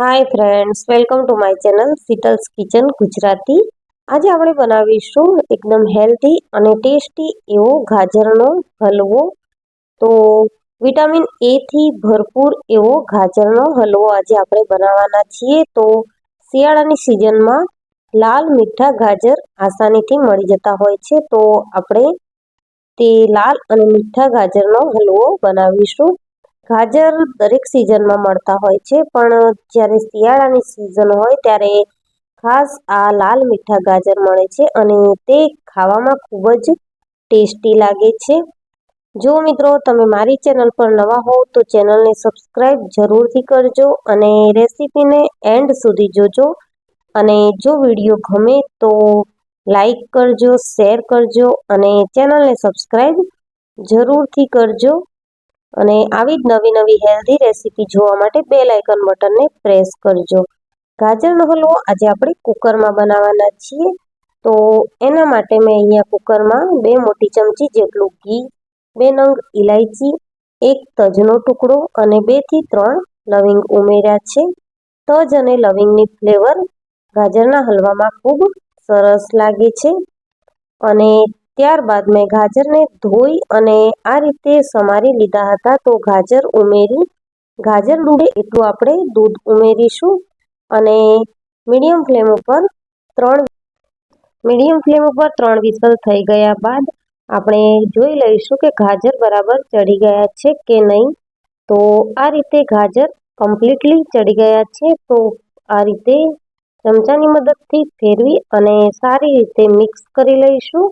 Hi friends welcome to my channel Sheetal's kitchen Gujarati આજે આપણે બનાવીશું એકદમ હેલ્ધી અને ટેસ્ટી એવો ગાજરનો હલવો. તો વિટામિન એથી ભરપૂર એવો ગાજરનો હલવો આજે આપણે બનાવવાના છીએ. તો શિયાળાની સિઝનમાં લાલ મીઠા ગાજર આસાનીથી મળી જતા હોય છે. તો આપણે તે લાલ અને મીઠા ગાજરનો હલવો બનાવીશું. ગાજર દરેક સિઝનમાં મળતા હોય છે. પણ જ્યારે શિયાળાની સિઝન હોય ત્યારે ખાસ આ લાલ મીઠા ગાજર મળે છે અને તે ખાવામાં ખૂબ જ ટેસ્ટી લાગે છે. જો મિત્રો તમે મારી ચેનલ પર નવા હોવ તો ચેનલને સબસ્ક્રાઈબ જરૂરથી કરજો અને રેસીપીને એન્ડ સુધી જોજો. અને જો વીડિયો ગમે તો લાઈક કરજો, શેર કરજો અને ચેનલને સબસ્ક્રાઈબ જરૂરથી કરજો. અને આવી જ નવી નવી હેલ્ધી રેસીપી જોવા માટે બે લાઇકન બટનને પ્રેસ કરજો. ગાજરનો હલવો આજે આપણે કુકરમાં બનાવવાના છીએ. તો એના માટે મેં અહીંયા કુકરમાં બે મોટી ચમચી જેટલું ઘી, બે નંગ ઇલાયચી એક તજનો ટુકડો અને બેથી ત્રણ લવિંગ ઉમેર્યા છે. તજ અને લવિંગની ફ્લેવર ગાજરના હલવામાં ખૂબ સરસ લાગે છે. અને ત્યારબાદ મેં ગાજરને ધોઈ અને આ રીતે સમારી લીધા હતા. તો ગાજર ઉમેરી, ગાજર ડૂબે એટલું આપણે દૂધ ઉમેરીશું અને મીડિયમ ફ્લેમ ઉપર ત્રણ મીડિયમ ફ્લેમ ઉપર ત્રણ વિસલ થઈ ગયા બાદ આપણે જોઈ લઈશું કે ગાજર બરાબર ચડી ગયા છે કે નહીં. તો આ રીતે ગાજર કમ્પ્લીટલી ચડી ગયા છે. તો આ રીતે ચમચાની મદદથી ફેરવી અને સારી રીતે મિક્સ કરી લઈશું.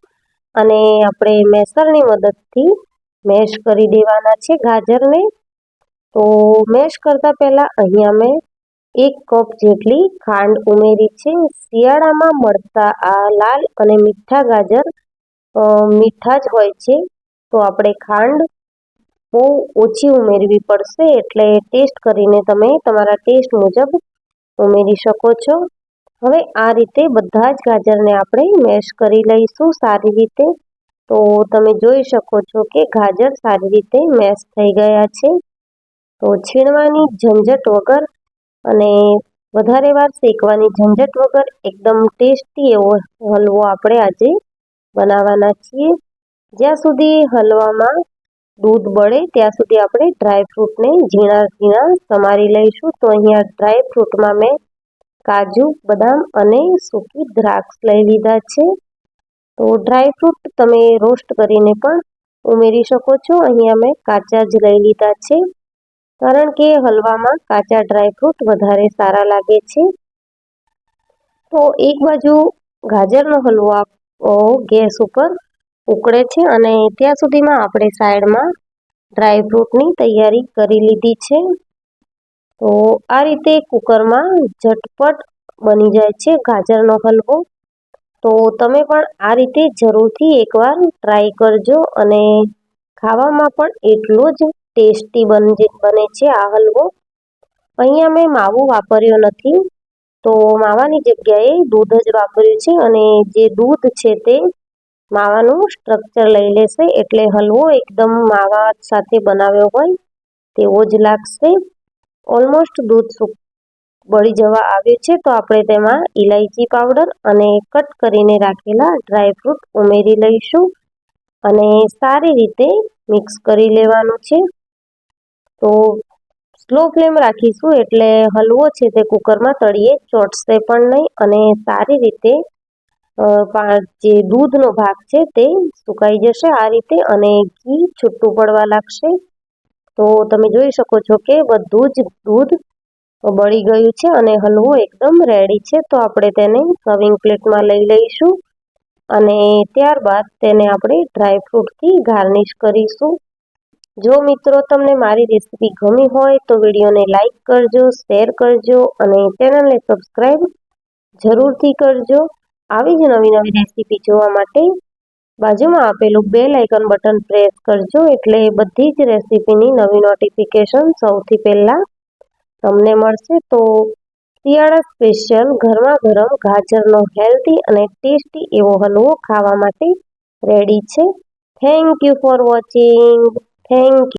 અને આપણે મેસરની મદદથી મેશ કરી દેવાના છે ગાજરને. તો મેશ કરતાં પહેલાં અહીંયા મેં એક કપ જેટલી ખાંડ ઉમેરી છે. શિયાળામાં મળતા આ લાલ અને મીઠા ગાજર મીઠા જ હોય છે. તો આપણે ખાંડ બહુ ઓછી ઉમેરવી પડશે એટલે ટેસ્ટ કરીને તમે તમારા ટેસ્ટ મુજબ ઉમેરી શકો છો. હવે આ રીતે બધા જ ગાજરને આપણે મેશ કરી લઈશું સારી રીતે. તો તમે જોઈ શકો છો કે ગાજર સારી રીતે મેશ થઈ ગયા છે. તો છીણવાની ઝંઝટ વગર અને વધારે વાર શેકવાની ઝંઝટ વગર એકદમ ટેસ્ટી એવો હલવો આપણે આજે બનાવવાના છીએ. જ્યાં સુધી હલવામાં દૂધ બળે ત્યાં સુધી આપણે ડ્રાયફ્રૂટને ઝીણા ઝીણા સમારી લઈશું. તો અહીંયા ડ્રાયફ્રૂટમાં મેં કાજુ, બદામ અને સૂકી દ્રાક્ષ લઈ લીધા છે. તો ડ્રાયફ્રૂટ તમે રોસ્ટ કરીને પણ ઉમેરી શકો છો. અહીંયા મેં કાચા જ લઈ લીધા છે. કારણ કે હલવામાં કાચા ડ્રાયફ્રૂટ વધારે સારા લાગે છે. તો એક બાજુ ગાજરનો હલવો ગેસ ઉપર ઉકળે છે અને ત્યાં સુધીમાં આપણે સાઈડમાં ડ્રાયફ્રૂટની તૈયારી કરી લીધી છે. તો આ રીતે કુકરમાં ઝટપટ બની જાય છે ગાજરનો હલવો. તો તમે પણ આ રીતે જરૂરથી એકવાર ટ્રાય કરજો અને ખાવામાં પણ એટલો જ ટેસ્ટી બને છે આ હલવો. અહીંયા મેં માવો વાપર્યો નથી. તો માવાની જગ્યાએ દૂધ જ વાપર્યું છે અને જે દૂધ છે તે માવાનું સ્ટ્રક્ચર લઈ લેશે એટલે હલવો એકદમ માવા સાથે બનાવ્યો હોય તેવો જ લાગશે. ઓલમોસ્ટ દૂધ બળી જવા આવ્યું છે, તો આપણે તેમાં ઇલાયચી પાવડર અને કટ કરીને રાખેલા ડ્રાયફ્રૂટ ઉમેરી લઈશું અને સારી રીતે મિક્સ કરી લેવાનું છે. તો સ્લો ફ્લેમ રાખીશું એટલે હલવો છે તે કુકરમાં તળીએ, ચોટશે પણ નહીં અને સારી રીતે જે દૂધનો ભાગ છે તે સુકાઈ જશે આ રીતે અને ઘી છૂટું પડવા લાગશે. તો તમે જોઈ શકો છો કે બધું જ દૂધ બળી ગયું છે અને હલવો એકદમ રેડી છે. તો આપણે તેને સર્વિંગ પ્લેટમાં લઈ લઈશું અને ત્યારબાદ તેને આપણે ડ્રાયફ્રૂટથી ગાર્નિશ કરીશું. જો મિત્રો તમને મારી રેસીપી ગમી હોય તો વિડીયોને લાઇક કરજો શેર કરજો અને ચેનલને સબસ્ક્રાઈબ જરૂરથી કરજો. આવી જ નવી નવી રેસીપી જોવા માટે બાજુમાં આપેલું બે લાઇકન બટન પ્રેસ કરજો એટલે બધી જ રેસીપીની નવી નોટિફિકેશન સૌથી પહેલાં તમને મળશે. તો શિયાળા સ્પેશિયલ ગરમા ગરમ ગાજરનો હેલ્ધી અને ટેસ્ટી એવો હલવો ખાવા માટે રેડી છે. Thank you for watching thank you